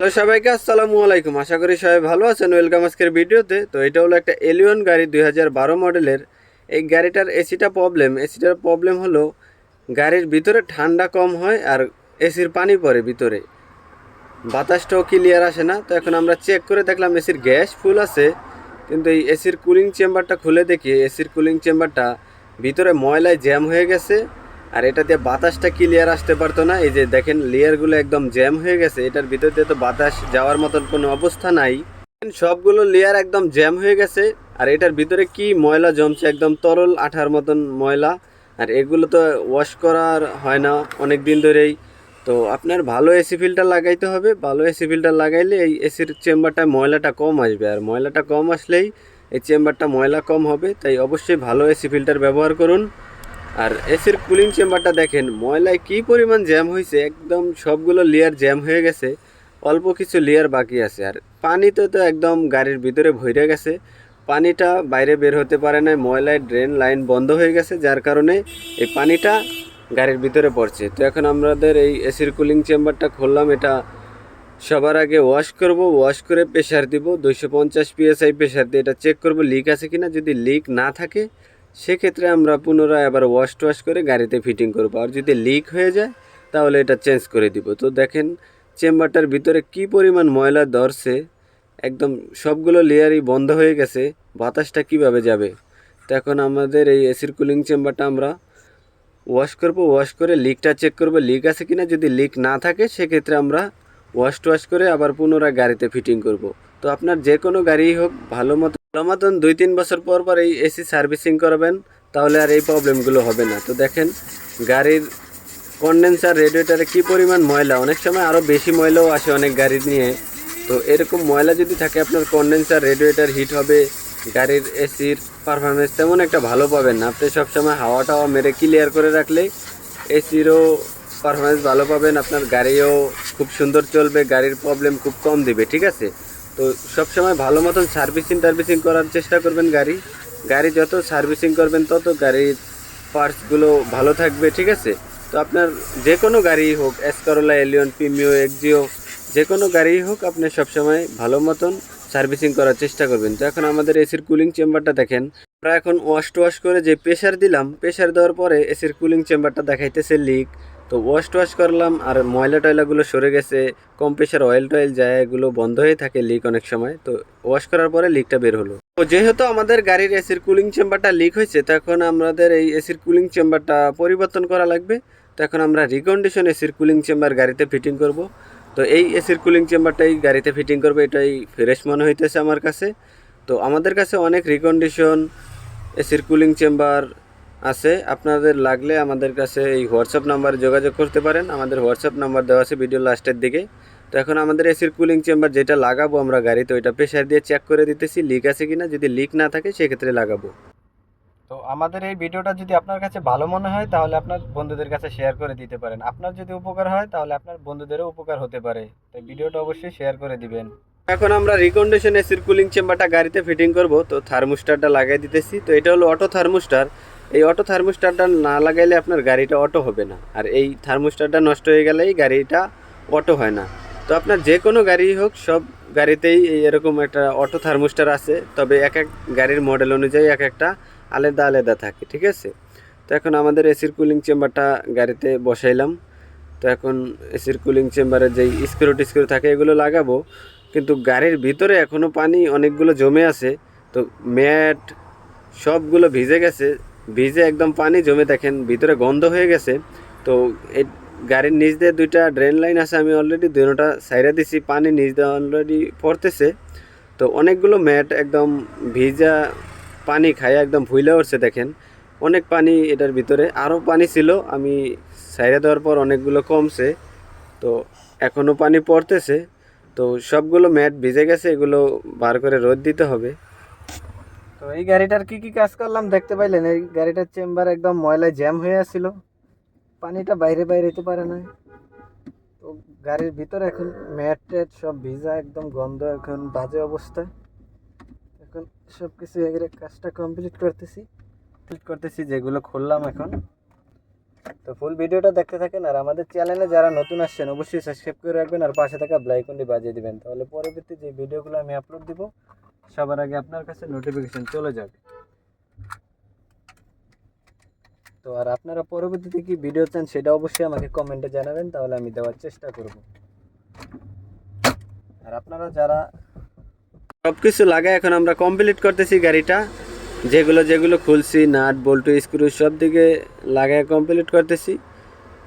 Hello সবাইকে আসসালামু আলাইকুম। আশা করি সবাই ভালো আছেন। ওয়েলকাম আজকের ভিডিওতে। তো এটা হলো একটা এলিয়ন গাড়ি দুই হাজার বারো মডেলের। এই গাড়িটার এসিটা প্রবলেম এসিটার প্রবলেম হলো গাড়ির ভিতরে ঠান্ডা কম হয় আর এসির পানি পড়ে ভিতরে। বাতাসটাও ক্লিয়ার আসে না। তো এখন আমরা চেক করে দেখলাম এসির গ্যাস ফুল আছে। কিন্তু এই এসির কুলিং চেম্বারটা খুলে দেখি। এসির কুলিং চেম্বারটা ভিতরে ময়লায় জ্যাম হয়ে গেছে। আর এটা দিয়ে বাতাসটা ক্লিয়ার আসতে পারতো না। এই যে দেখেন লেয়ারগুলো একদম জ্যাম হয়ে গেছে। এটার ভিতর দিয়ে তো বাতাস যাওয়ার মতন কোনো অবস্থা নাই। সবগুলো লেয়ার একদম জ্যাম হয়ে গেছে। আর এটার ভিতরে কি ময়লা জমছে? একদম তরল আঠার মতন ময়লা। আর এগুলো তো ওয়াশ করার হয় না অনেক দিন ধরেই। তো আপনার ভালো এসি ফিল্টার লাগাইতে হবে। ভালো এসি ফিল্টার লাগাইলে এই এসির চেম্বারটায় ময়লাটা কম আসবে। আর ময়লাটা কম আসলেই এই চেম্বারটা ময়লা কম হবে। তাই অবশ্যই ভালো এসি ফিল্টার ব্যবহার করুন। আর এসির কুলিং চেম্বারটা দেখেন, ময়লায় কি পরিমাণ জ্যাম হয়েছে একদম সবগুলো লেয়ার জ্যাম হয়ে গেছে, অল্প কিছু লেয়ার বাকি আছে। আর পানিতে তো একদম গাড়ির ভিতরে ভরে গেছে, পানিটা বাইরে বের হতে পারে না ময়লায় ড্রেন লাইন বন্ধ হয়ে গেছে, যার কারণে এই পানিটা গাড়ির ভিতরে পড়ছে। তো এখন আমাদের এই এসির কুলিং চেম্বারটা খুললাম, এটা সবার আগে ওয়াশ করব ওয়াশ করে প্রেশার দিব, দুইশো পঞ্চাশ পিএসআই প্রেশার দিয়ে এটা চেক করব লিক আছে কিনা, যদি লিক না থাকে সেক্ষেত্রে আমরা পুনরায় আবার ওয়াশ টোয়াশ করে গাড়িতে ফিটিং করব। আর যদি লিক হয়ে যায়, তাহলে এটা চেঞ্জ করে দিব। তো দেখেন, চেম্বারটার ভিতরে কি পরিমাণ ময়লা ধরছে, একদম সবগুলো লেয়ারই বন্ধ হয়ে গেছে, বাতাসটা কীভাবে যাবে? তো এখন আমাদের এই এসির কুলিং চেম্বারটা আমরা ওয়াশ করব ওয়াশ করে লিকটা চেক করব লিক আছে কিনা যদি লিক না থাকে, সেক্ষেত্রে আমরা ওয়াশ টোয়াশ করে আবার পুনরায় গাড়িতে ফিটিং করব। তো আপনার যে কোনো গাড়ি হোক, ভালো মতো মতন দুই তিন বছর পর পর এই এসি সার্ভিসিং করবেন, তাহলে আর এই প্রবলেমগুলো হবে না। তো দেখেন, গাড়ির কন্ডেন্সার রেডিয়েটারে কি পরিমাণ ময়লা? অনেক সময় আরও বেশি ময়লাও আসে অনেক গাড়ি নিয়ে। তো এরকম ময়লা যদি থাকে, আপনার কন্ডেন্সার রেডিয়েটার হিট হবে, গাড়ির এসির পারফরমেন্স তেমন একটা ভালো পাবেন না। আপনি সবসময় হাওয়া টাওয়া মেরে ক্লিয়ার করে রাখলে এসিরও পারফরমেন্স ভালো পাবেন, আপনার গাড়িও খুব সুন্দর চলবে, গাড়ির প্রবলেম খুব কম দিবে, ঠিক আছে? তো সবসময় ভালো মতন সার্ভিসিং টার্ভিসিং করার চেষ্টা করবেন গাড়ি। গাড়ি যত সার্ভিসিং করবেন, তত গাড়ির পার্টসগুলো ভালো থাকবে, ঠিক আছে? তো আপনার যে কোনো গাড়ি হোক এসকরোলা এলিয়ন পিমিও এক্সিও যে কোনো গাড়ি হোক, আপনি সবসময় ভালো মতন সার্ভিসিং করার চেষ্টা করবেন। তো এখন আমাদের এসির কুলিং চেম্বারটা দেখেন। আমরা এখন ওয়াশ টোয়াশ করে যে প্রেশার দিলাম প্রেশার দেওয়ার পরে এসির কুলিং চেম্বারটা দেখাইতেছে লিক তো ওয়াশ টোয়াশ করলাম আর ময়লা টয়লাগুলো সরে গেছে, কম প্রেশার অয়েল টয়েল যায় এগুলো বন্ধ হয়ে থাকে লিক অনেক সময়, তো ওয়াশ করার পরে লিকটা বের হলো। তো যেহেতু আমাদের গাড়ির এসির কুলিং চেম্বারটা লিক হয়েছে তখন আমাদের এই এসির কুলিং চেম্বারটা পরিবর্তন করা লাগবে। তো এখন আমরা রিকন্ডিশন এসির কুলিং চেম্বার গাড়িতে ফিটিং করব। তো এই এসির কুলিং চেম্বারটাই গাড়িতে ফিটিং করব, এটাই ফ্রেশ মনে হইতেছে আমার কাছে। তো আমাদের কাছে অনেক রিকন্ডিশন এসির কুলিং চেম্বার আছে আপনাদের লাগলে আমাদের কাছে এই হোয়াটসঅ্যাপ নাম্বারে যোগাযোগ করতে পারেন। আমাদের হোয়াটসঅ্যাপ নাম্বার দেওয়া আছে ভিডিও লাস্টের দিকে। তো এখন আমাদের এসির কুলিং চেম্বার যেটা লাগাবো আমরা গাড়িতে ওইটা প্রেশার দিয়ে চেক করে দিতেছি লিক আছে কিনা। যদি লিক না থাকে সেক্ষেত্রে লাগাবো। তো আমাদের এই ভিডিওটা যদি আপনার কাছে ভালো মনে হয় তাহলে আপনার বন্ধুদের কাছে শেয়ার করে দিতে পারেন। আপনার যদি উপকার হয় তাহলে আপনার বন্ধুদেরও উপকার হতে পারে। তাই ভিডিওটা অবশ্যই শেয়ার করে দিবেন। এখন আমরা রিকন্ডিশন এসির কুলিং চেম্বারটা গাড়িতে ফিটিং করব। তো থার্মোস্টারটা লাগাই দিতেছি। তো এটা হলো অটো থার্মোস্টার এই অটো থার্মোস্টারটা না লাগাইলে আপনার গাড়িটা অটো হবে না। আর এই থার্মোস্টারটা নষ্ট হয়ে গেলেই গাড়িটা অটো হয় না। তো আপনার যে কোনো গাড়ি হোক, সব গাড়িতেই এরকম একটা অটো থার্মোস্টার আছে। তবে এক এক গাড়ির মডেল অনুযায়ী এক একটা আলাদা আলাদা থাকে, ঠিক আছে? তো এখন আমাদের এসির কুলিং চেম্বারটা গাড়িতে বসাইলাম। তো এখন এসির কুলিং চেম্বারে যেই স্ক্রু টিস্ক্রু থাকে, এগুলো লাগাবো। কিন্তু গাড়ির ভিতরে এখনও পানি অনেকগুলো জমে আছে। তো ম্যাট সবগুলো ভিজে গেছে। ভিজে একদম পানি, জমে দেখেন ভিতরে গন্ধ হয়ে গেছে। তো এই গাড়ির নিচ দিয়ে দুইটা ড্রেন লাইন আছে, আমি অলরেডি দুটোটা সাইডে দিছি, পানি নিচ দিয়ে অলরেডি পড়তেছে। তো অনেকগুলো ম্যাট একদম ভিজা পানি খায় একদম ভুইলে উঠছে দেখেন। অনেক পানি এটার ভিতরে, আরও পানি ছিল, আমি সাইডে দেওয়ার পর অনেকগুলো কমছে। তো এখনও পানি পড়তেছে, তো সবগুলো ম্যাট ভিজে গেছে, এগুলো বার করে রোদ দিতে হবে। তো এই গাড়িটার কি কি কাজ করলাম দেখতে পাইলেন? এই গাড়িটার চেম্বার একদম ময়লায় জ্যাম হয়ে আছিল। পানিটা বাইরে বাইরে যেতে পারে না তো গাড়ির ভিতরে এখন ম্যাট ট্যাট সব ভিজা, একদম গন্ধ, এখন বাজে অবস্থা। এখন সব কিছু এগিয়ে কাজটা কমপ্লিট করতেছি। কমপ্লিট করতেছি যেগুলো খুললাম এখন। তো ফুল ভিডিওটা দেখতে থাকেন আর আমাদের চ্যানেলে যারা নতুন আসছেন, অবশ্যই সাবস্ক্রাইব করে রাখবেন আর পাশে থাকা ব্লাইকনটি বাজিয়ে দিবেন। তাহলে পরবর্তী যে ভিডিওগুলো আমি আপলোড দিব সবার আগে আপনার কাছে নোটিফিকেশন চলে যাবে তো আর আপনারা পরবর্তীতে কি ভিডিও চান সেটা অবশ্যই আমাকে কমেন্টে জানাবেন, তাহলে আমি দেওয়ার চেষ্টা করব। আর আপনারা যারা সব কিছু লাগায় এখন আমরা কমপ্লিট করতেছি গাড়িটা, যেগুলো যেগুলো খুলছি, নাট, বল্টু স্ক্রু সব দিকে লাগায় কমপ্লিট করতেছি।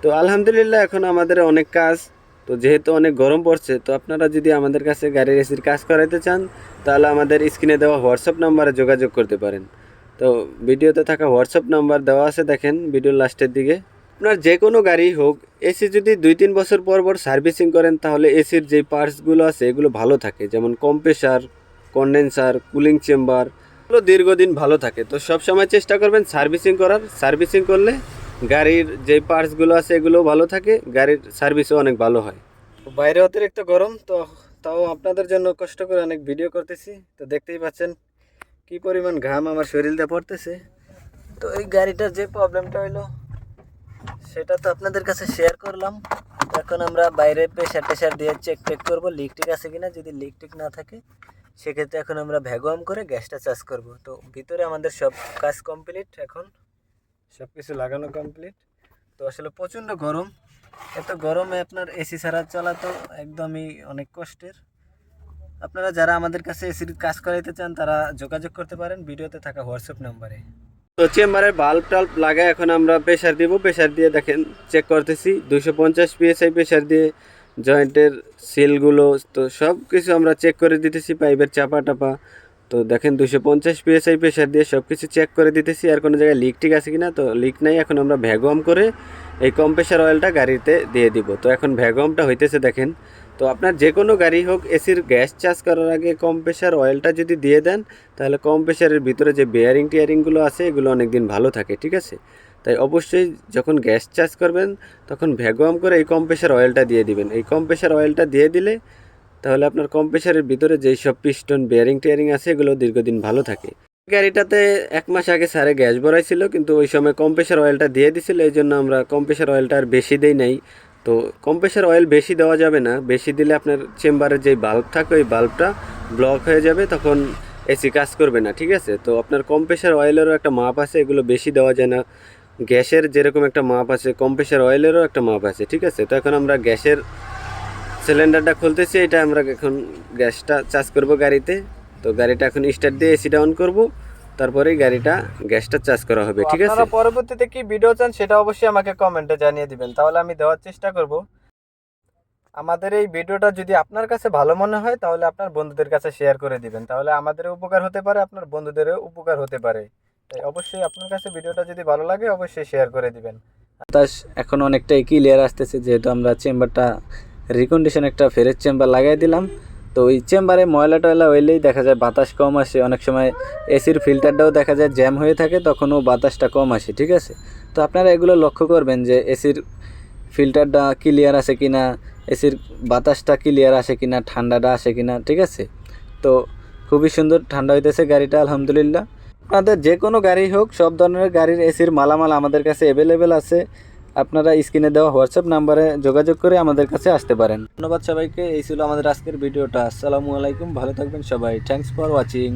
তো আলহামদুলিল্লাহ এখন আমাদের অনেক কাজ তো যেহেতু অনেক গরম পড়ছে, তো আপনারা যদি আমাদের কাছে গাড়ির এসির কাজ করাইতে চান, তাহলে আমাদের স্ক্রিনে দেওয়া হোয়াটসঅ্যাপ নাম্বারে যোগাযোগ করতে পারেন। তো ভিডিওতে থাকা হোয়াটসঅ্যাপ নাম্বার দেওয়া আছে, দেখেন ভিডিওর লাস্টের দিকে। আপনার যে কোনো গাড়ি হোক এসি যদি দুই তিন বছর পর পর সার্ভিসিং করেন, তাহলে এসির যে পার্টসগুলো আছে, এগুলো ভালো থাকে। যেমন কম্প্রেসার, কন্ডেন্সার, কুলিং চেম্বার, এগুলো দীর্ঘদিন ভালো থাকে। তো সব সময় চেষ্টা করবেন সার্ভিসিং করার। সার্ভিসিং করলে গাড়ির যে পার্টসগুলো আছে এগুলো ভালো থাকে, গাড়ির সার্ভিসও অনেক ভালো হয়। বাইরে অতিরিক্ত গরম, তো তাও আপনাদের জন্য কষ্ট করে অনেক ভিডিও করতেছি। তো দেখতেই পাচ্ছেন কি পরিমাণ ঘাম আমার শরীরতে পড়তেছে। তো এই গাড়িটার যে প্রবলেমটা হইল, সেটা তো আপনাদের কাছে শেয়ার করলাম। এখন আমরা বাইরে প্রেশার টেশার দিয়ে চেক টেক করব লিক টিক আছে কিনা। যদি লিক টিক না থাকে, সেক্ষেত্রে এখন আমরা ভ্যাকুয়াম করে গ্যাসটা চার্জ করব। তো ভিতরে আমাদের সব কাজ কমপ্লিট এখন। সব কিছু লাগানো কমপ্লিট তো আসলে প্রচণ্ড গরম। এত গরমে আপনার এসি ছাড়া চলা তো একদমই অনেক কষ্টের। আপনারা যারা আমাদের কাছে এসির কাজ করাইতে চান, তারা যোগাযোগ করতে পারেন। ভিডিওতে থাকা হোয়াটসঅ্যাপ নাম্বারে। তো চেম্বারের বাল্ব টাল্ব লাগায় এখন আমরা প্রেশার দিব। প্রেশার দিয়ে দেখেন চেক করতেছি। দুশো পঞ্চাশ পিএসআই প্রেশার দিয়ে জয়েন্টের সিলগুলো তো সব কিছু আমরা চেক করে দিতেছি। পাইপের চাপা টাপা তো দেখেন দুশো পঞ্চাশ পিএসআই প্রেশার দিয়ে সব কিছু চেক করে দিতেছি, আর কোনো জায়গায় লিক টিক আছে কি না তো লিক নাই, এখন আমরা ভ্যাগম করে এই কম্প্রেসার অয়েলটা গাড়িতে দিয়ে দিব। তো এখন ভ্যাগমটা হইতেছে দেখেন। তো আপনার যে কোনো গাড়ি হোক এসির গ্যাস চার্জ করার আগে কম্প্রেসার অয়েলটা যদি দিয়ে দেন, তাহলে কম্প্রেসারের ভিতরে যে বেয়ারিং টিয়ারিংগুলো আছে, এগুলো অনেক দিন ভালো থাকে, ঠিক আছে? তাই অবশ্যই যখন গ্যাস চার্জ করবেন, তখন ভ্যাকুয়াম করে এই কম্প্রেসার অয়েলটা দিয়ে দিবেন। এই কম্প্রেসার অয়েলটা দিয়ে দিলে তাহলে আপনার কম্প্রেসারের ভিতরে যেই সব পিস্টন বেয়ারিং টিয়ারিং আছে, এগুলো দীর্ঘদিন ভালো থাকে। গাড়িটাতে এক মাস আগে স্যারে গ্যাস ভরাইছিল, কিন্তু ওই সময় কম্প্রেসার অয়েলটা দিয়ে দিছিল, এই জন্য আমরা কম্প্রেসার অয়েলটা আর বেশি দেই নাই। তো কম্প্রেসার অয়েল বেশি দেওয়া যাবে না, বেশি দিলে আপনার চেম্বারের যেই বাল্ব থাকে, ওই বাল্বটা ব্লক হয়ে যাবে, তখন এসি কাজ করবে না, ঠিক আছে? তো আপনার কম্প্রেসার অয়েলেরও একটা মাপ আছে, এগুলো বেশি দেওয়া যায় না। গ্যাসের যেরকম একটা মাপ আছে কম্প্রেসার অয়েলেরও একটা মাপ আছে, ঠিক আছে? তো এখন আমরা গ্যাসের সিলিন্ডারটা খুলতেছি এটা আমরা এখন গ্যাসটা চার্জ করব গাড়িতে। তো গাড়িটা এখন স্টার্ট দিয়ে এসিটা অন করব তারপরেই গাড়িটা গ্যাসটা চার্জ করা হবে ঠিক আছে? আপনারা পরবর্তীতে কি ভিডিও চান সেটা অবশ্যই আমাকে কমেন্টে জানিয়ে দিবেন তাহলে আমি দেওয়ার চেষ্টা করব। আমাদের এই ভিডিওটা যদি আপনার কাছে ভালো মনে হয় তাহলে আপনার বন্ধুদের কাছে শেয়ার করে দিবেন। তাহলে আমাদেরও উপকার হতে পারে আপনার বন্ধুদেরও উপকার হতে পারে। তাই অবশ্যই আপনার কাছে ভিডিওটা যদি ভালো লাগে অবশ্যই শেয়ার করে দিবেন। বাতাস এখন অনেকটাই ক্লিয়ার আসতেছে যেহেতু আমরা চেম্বারটা রিকন্ডিশন একটা ফেরের চেম্বার লাগাই দিলাম। তো ওই চেম্বারে ময়লা টয়লা হইলেই দেখা যায় বাতাস কম আসে। অনেক সময় এসির ফিল্টারটাও দেখা যায় জ্যাম হয়ে থাকে, তখনও বাতাসটা কম আসে, ঠিক আছে? তো আপনারা এগুলো লক্ষ্য করবেন যে এসির ফিল্টারটা ক্লিয়ার আছে কিনা এসির বাতাসটা ক্লিয়ার আসে কি না ঠান্ডাটা আসে কি না ঠিক আছে? তো খুবই সুন্দর ঠান্ডা হইতেছে গাড়িটা, আলহামদুলিল্লাহ। আপনাদের যে কোনো গাড়ি হোক, সব ধরনের গাড়ির এসির মালামাল আমাদের কাছে অ্যাভেলেবেল আছে। আপনারা স্ক্রিনে দেওয়া হোয়াটসঅ্যাপ নাম্বারে যোগাযোগ করে আমাদের কাছে আসতে পারেন। ধন্যবাদ সবাইকে, এই ছিল আমাদের আজকের ভিডিওটা। আসসালামু আলাইকুম, ভালো থাকবেন সবাই। Thanks for watching